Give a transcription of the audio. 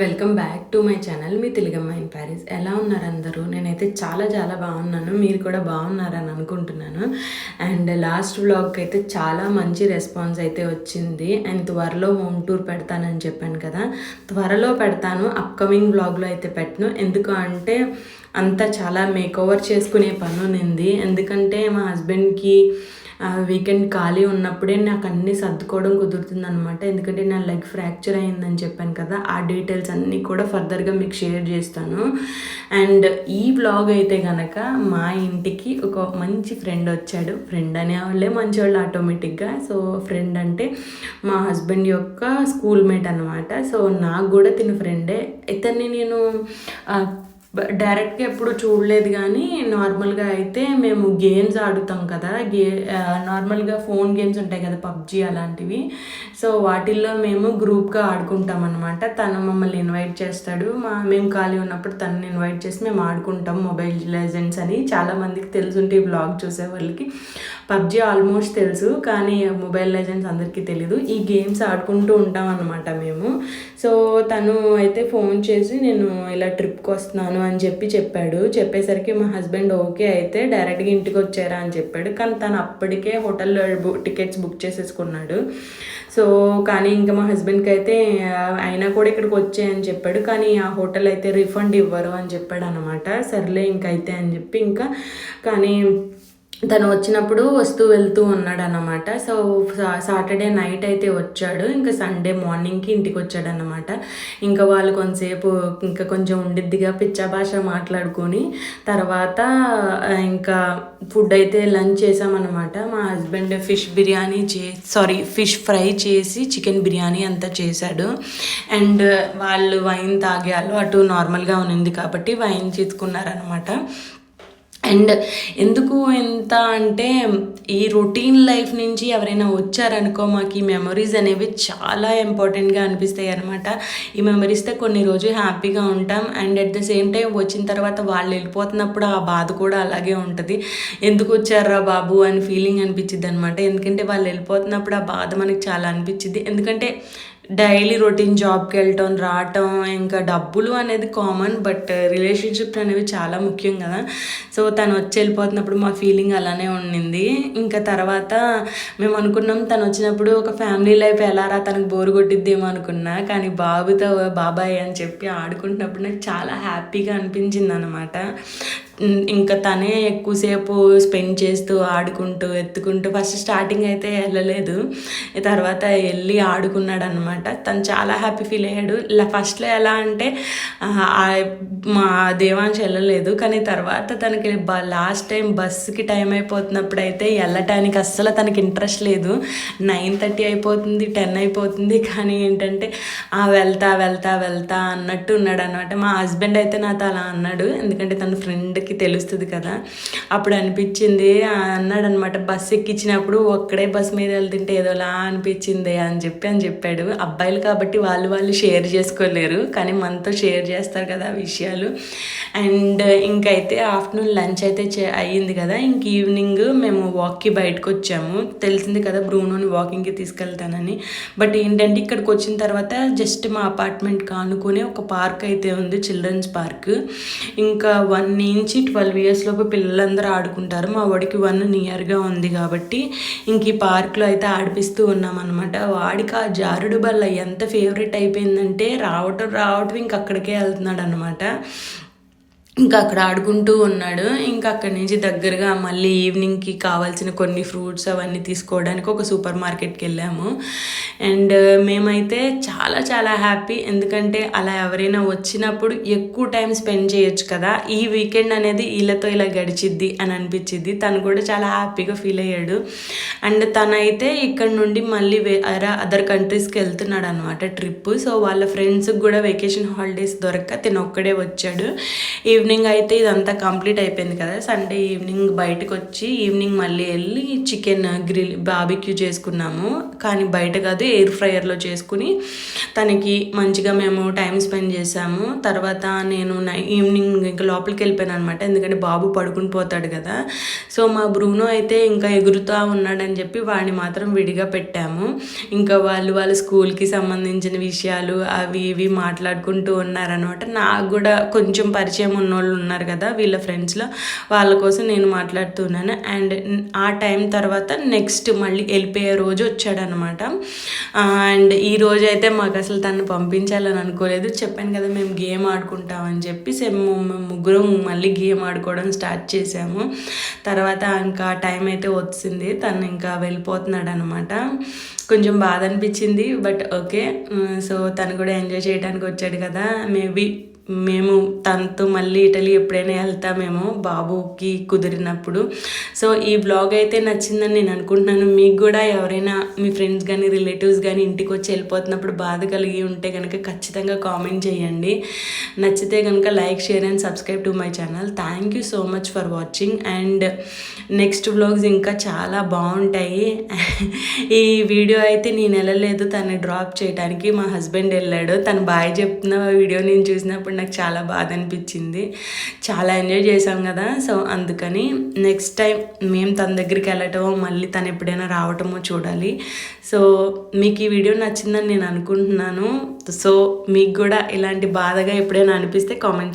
Welcome back to my channel me Telugamma in Paris ఎలా ఉన్నారు అందరూ? నేనైతే చాలా చాలా బాగున్నాను. మీరు కూడా బాగున్నారని అనుకుంటున్నాను. అండ్ లాస్ట్ వ్లాగ్కి అయితే చాలా మంచి రెస్పాన్స్ అయితే వచ్చింది. అండ్ త్వరలో హోమ్ టూర్ పెడతానని చెప్పాను కదా. త్వరలో పెడతాను. అప్కమింగ్ వ్లాగ్లో అయితే పెట్టను. ఎందుకు అంటే అంతా చాలా మేక్ ఓవర్ చేసుకునే పని ఉంది ఎందుకంటే మా హస్బెండ్కి వీకెండ్ ఖాళీ ఉన్నప్పుడే నాకు అన్నీ సర్దుకోవడం కుదురుతుంది అనమాట ఎందుకంటే నా లెగ్ ఫ్రాక్చర్ అయిందని చెప్పాను కదా ఆ డీటెయిల్స్ అన్నీ కూడా ఫర్దర్గా మీకు షేర్ చేస్తాను. అండ్ ఈ బ్లాగ్ అయితే కనుక మా ఇంటికి ఒక మంచి ఫ్రెండ్ వచ్చాడు. ఫ్రెండ్ అనే వాళ్ళే మంచివాళ్ళు ఆటోమేటిక్గా సో ఫ్రెండ్ అంటే మా హస్బెండ్ యొక్క స్కూల్ మేట్ అనమాట సో నాకు కూడా తిన ఫ్రెండే ఇతన్ని నేను డైరెక్ట్గా ఎప్పుడు చూడలేదు కానీ నార్మల్గా అయితే మేము గేమ్స్ ఆడుతాం కదా గే నార్మల్గా ఫోన్ గేమ్స్ ఉంటాయి కదా పబ్జి అలాంటివి. సో వాటిల్లో మేము గ్రూప్గా ఆడుకుంటాం అనమాట తను మమ్మల్ని ఇన్వైట్ చేస్తాడు. మా మేము ఖాళీ ఉన్నప్పుడు తనని ఇన్వైట్ చేసి మేము ఆడుకుంటాం మొబైల్ లెజెండ్స్ అని. చాలా మందికి తెలుసుంటే ఈ బ్లాగ్ చూసే వాళ్ళకి పబ్జి ఆల్మోస్ట్ తెలుసు కానీ మొబైల్ లెజెండ్స్ అందరికీ తెలీదు. ఈ గేమ్స్ ఆడుకుంటూ ఉంటాం అనమాట మేము. సో తను అయితే ఫోన్ చేసి నేను ఇలా ట్రిప్కి వస్తున్నాను అని చెప్పి చెప్పాడు. చెప్పేసరికి మా హస్బెండ్ ఓకే అయితే డైరెక్ట్గా ఇంటికి వచ్చారా అని చెప్పాడు. కానీ తను అప్పటికే హోటల్లో టికెట్స్ బుక్ చేసేసుకున్నాడు. సో కానీ ఇంకా మా హస్బెండ్కి అయితే అయినా కూడా ఇక్కడికి వచ్చాయని చెప్పాడు. కానీ ఆ హోటల్ అయితే రిఫండ్ ఇవ్వరు అని చెప్పాడు అనమాట సర్లే ఇంకైతే అని చెప్పి ఇంకా కానీ తను వచ్చినప్పుడు వస్తూ వెళ్తూ ఉన్నాడు అనమాట సో సాటర్డే నైట్ అయితే వచ్చాడు. ఇంకా సండే మార్నింగ్కి ఇంటికి వచ్చాడు అనమాట ఇంకా వాళ్ళు కొంతసేపు ఇంకా కొంచెం ఉండిద్దిగా పిచ్చా భాష మాట్లాడుకొని తర్వాత ఇంకా ఫుడ్ అయితే లంచ్ చేసామన్నమాట. మా హస్బెండ్ ఫిష్ బిర్యానీ చే సారీ ఫిష్ ఫ్రై చేసి చికెన్ బిర్యానీ అంతా చేశాడు. అండ్ వాళ్ళు వైన్ తాగే అలవాటు నార్మల్గా ఉంది కాబట్టి వైన్ తీసుకున్నారనమాట అండ్ ఎందుకు ఎంత అంటే ఈ రొటీన్ లైఫ్ నుంచి ఎవరైనా వచ్చారనుకో మాకు ఈ మెమరీస్ అనేవి చాలా ఇంపార్టెంట్గా అనిపిస్తాయి అనమాట ఈ మెమరీస్తో కొన్ని రోజులు హ్యాపీగా ఉంటాం. And at the same time వచ్చిన తర్వాత వాళ్ళు వెళ్ళిపోతున్నప్పుడు ఆ బాధ కూడా అలాగే ఉంటుంది. ఎందుకు వచ్చారా బాబు అని ఫీలింగ్ అనిపించింది అనమాట ఎందుకంటే వాళ్ళు వెళ్ళిపోతున్నప్పుడు ఆ బాధ మనకి చాలా అనిపించింది ఎందుకంటే డైలీ రొటీన్ జాబ్కి వెళ్ళటం రావటం ఇంకా డబ్బులు అనేది కామన్ బట్ రిలేషన్షిప్స్ అనేవి చాలా ముఖ్యం కదా. సో తను వచ్చి వెళ్ళిపోతున్నప్పుడు మా ఫీలింగ్ అలానే ఉండింది. ఇంకా తర్వాత మేము అనుకున్నాం తను వచ్చినప్పుడు ఒక ఫ్యామిలీ లైఫ్ ఎలారా తనకు బోరు కొట్టిద్దేమో అనుకున్నా. కానీ బాబుతో బాబాయ్ అని చెప్పి ఆడుకుంటున్నప్పుడు నాకు చాలా హ్యాపీగా అనిపించింది అనమాట ఇంకా తనే ఎక్కువసేపు స్పెండ్ చేస్తూ ఆడుకుంటూ ఎత్తుకుంటూ ఫస్ట్ స్టార్టింగ్ అయితే వెళ్ళలేదు. తర్వాత వెళ్ళి ఆడుకున్నాడు అనమాట తను చాలా హ్యాపీ ఫీల్ అయ్యాడు. ఇలా ఫస్ట్లో ఎలా అంటే ఆ, మా దేవాంశ్ వెళ్ళలేదు. కానీ తర్వాత తనకి బ లాస్ట్ టైం బస్సుకి టైం అయిపోతున్నప్పుడు అయితే వెళ్ళటానికి అస్సలు తనకి ఇంట్రెస్ట్ లేదు. నైన్ థర్టీ అయిపోతుంది టెన్ అయిపోతుంది. కానీ ఏంటంటే ఆ వెళ్తా వెళ్తా వెళ్తా అన్నట్టు ఉన్నాడు అనమాట మా హస్బెండ్ అయితే నాతో అలా అన్నాడు. ఎందుకంటే తన అందరికీ తెలుస్తుంది కదా. అప్పుడు అనిపించింది అన్నాడు అనమాట బస్సు ఎక్కించినప్పుడు ఒక్కడే బస్సు మీద వెళ్తుంటే ఏదోలా అనిపించింది అని చెప్పి అని చెప్పాడు. అబ్బాయిలు కాబట్టి వాళ్ళు వాళ్ళు షేర్ చేసుకోలేరు కానీ మనతో షేర్ చేస్తారు కదా విషయాలు. అండ్ ఇంకైతే ఆఫ్టర్నూన్ లంచ్ అయితే చే- అయ్యింది కదా. ఇంక ఈవినింగ్ మేము వాక్కి బయటకు వచ్చాము. తెలిసింది కదా బ్రూనోని వాకింగ్కి తీసుకెళ్తానని. బట్ ఏంటంటే ఇక్కడికి వచ్చిన తర్వాత జస్ట్ మా అపార్ట్మెంట్ కానుకొని ఒక పార్క్ అయితే ఉంది చిల్డ్రన్స్ పార్క్. ఇంకా వన్ నుంచి ట్వెల్వ్ ఇయర్స్లోపు పిల్లలందరూ ఆడుకుంటారు. మా వాడికి వన్ నియర్గా ఉంది కాబట్టి ఇంక ఈ పార్క్లో అయితే ఆడిపిస్తూ ఉన్నాం అనమాట వాడికి ఆ జారుడు బల్ల ఎంత ఫేవరెట్ అయిపోయిందంటే రావటం రావటం ఇంక అక్కడికే వెళ్తున్నాడు అనమాట ఇంకా అక్కడ ఆడుకుంటూ ఉన్నాడు. ఇంకా అక్కడి నుంచి దగ్గరగా మళ్ళీ ఈవినింగ్కి కావాల్సిన కొన్ని ఫ్రూట్స్ అవన్నీ తీసుకోవడానికి ఒక సూపర్ మార్కెట్కి వెళ్ళాము. అండ్ మేమైతే చాలా చాలా హ్యాపీ. ఎందుకంటే అలా ఎవరైనా వచ్చినప్పుడు ఎక్కువ టైం స్పెండ్ చేయొచ్చు కదా. ఈ వీకెండ్ అనేది వీళ్ళతో ఇలా గడిచిద్ది అని అనిపించింది తను కూడా చాలా హ్యాపీగా ఫీల్ అయ్యాడు. అండ్ తనైతే ఇక్కడ నుండి మళ్ళీ వే అదర్ కంట్రీస్కి వెళ్తున్నాడు అనమాట ట్రిప్ సో వాళ్ళ ఫ్రెండ్స్కి కూడా వెకేషన్ హాలిడేస్ దొరక్క తను ఒక్కడే వచ్చాడు. ఈ ఈవినింగ్ అయితే ఇదంతా కంప్లీట్ అయిపోయింది కదా. సండే ఈవినింగ్ బయటకు వచ్చి ఈవినింగ్ మళ్ళీ వెళ్ళి చికెన్ గ్రిల్ బాబిక్యూ చేసుకున్నాము. కానీ బయట కాదు ఎయిర్ ఫ్రైయర్లో చేసుకుని తనకి మంచిగా మేము టైం స్పెండ్ చేసాము తర్వాత నేను నై ఈవినింగ్ ఇంకా లోపలికి వెళ్ళిపోయాను అనమాట ఎందుకంటే బాబు పడుకుని పోతాడు కదా. సో మా బ్రూనో అయితే ఇంకా ఎగురుతూ ఉన్నాడని చెప్పి వాడిని మాత్రం విడిగా పెట్టాము. ఇంకా వాళ్ళు వాళ్ళ స్కూల్కి సంబంధించిన విషయాలు అవి ఇవి మాట్లాడుకుంటూ ఉన్నారనమాట నాకు కూడా కొంచెం పరిచయం ఉన్న వాళ్ళు ఉన్నారు కదా వీళ్ళ ఫ్రెండ్స్లో వాళ్ళ కోసం నేను మాట్లాడుతున్నాను. అండ్ ఆ టైం తర్వాత నెక్స్ట్ మళ్ళీ వెళ్ళిపోయే రోజు వచ్చాడనమాట అండ్ ఈ రోజు అయితే మాకు అసలు తను పంపించాలని అనుకోలేదు. చెప్పాను కదా మేము గేమ్ ఆడుకుంటామని చెప్పి మేము ముగ్గురం మళ్ళీ గేమ్ ఆడుకోవడం స్టార్ట్ చేసాము. తర్వాత ఇంకా టైం అయితే వచ్చింది. తను ఇంకా వెళ్ళిపోతున్నాడు అనమాట కొంచెం బాధ అనిపించింది బట్ ఓకే సో తను కూడా ఎంజాయ్ చేయడానికి వచ్చాడు కదా. మేబీ మేము తనతో మళ్ళీ ఇటలీ ఎప్పుడైనా వెళ్తామేమో బాబుకి కుదిరినప్పుడు. సో ఈ బ్లాగ్ అయితే నచ్చిందని నేను అనుకుంటున్నాను. మీకు కూడా ఎవరైనా మీ ఫ్రెండ్స్ కానీ రిలేటివ్స్ కానీ ఇంటికి వచ్చి వెళ్ళిపోతున్నప్పుడు బాధ కలిగి ఉంటే కనుక ఖచ్చితంగా కామెంట్ చేయండి. నచ్చితే కనుక like share and subscribe to my channel thank you so much for watching and next blogs ఇంకా చాలా బాగుంటాయి. ఈ వీడియో వీడియో అయితే నేను వెళ్ళలేదు తను డ్రాప్ చేయడానికి మా హస్బెండ్ వెళ్ళాడు. తను బాయ్ చెప్తున్న వీడియో నేను చూసినప్పుడు నాకు చాలా బాధ అనిపించింది. చాలా ఎంజాయ్ చేశాం కదా సో అందుకని నెక్స్ట్ టైం మేము తన దగ్గరికి వెళ్ళటమో మళ్ళీ తను ఎప్పుడైనా రావటమో చూడాలి. సో మీకు ఈ వీడియో నచ్చిందని నేను అనుకుంటున్నాను. సో మీకు కూడా ఇలాంటి బాధగా ఎప్పుడైనా అనిపిస్తే కామెంట్ చేయండి.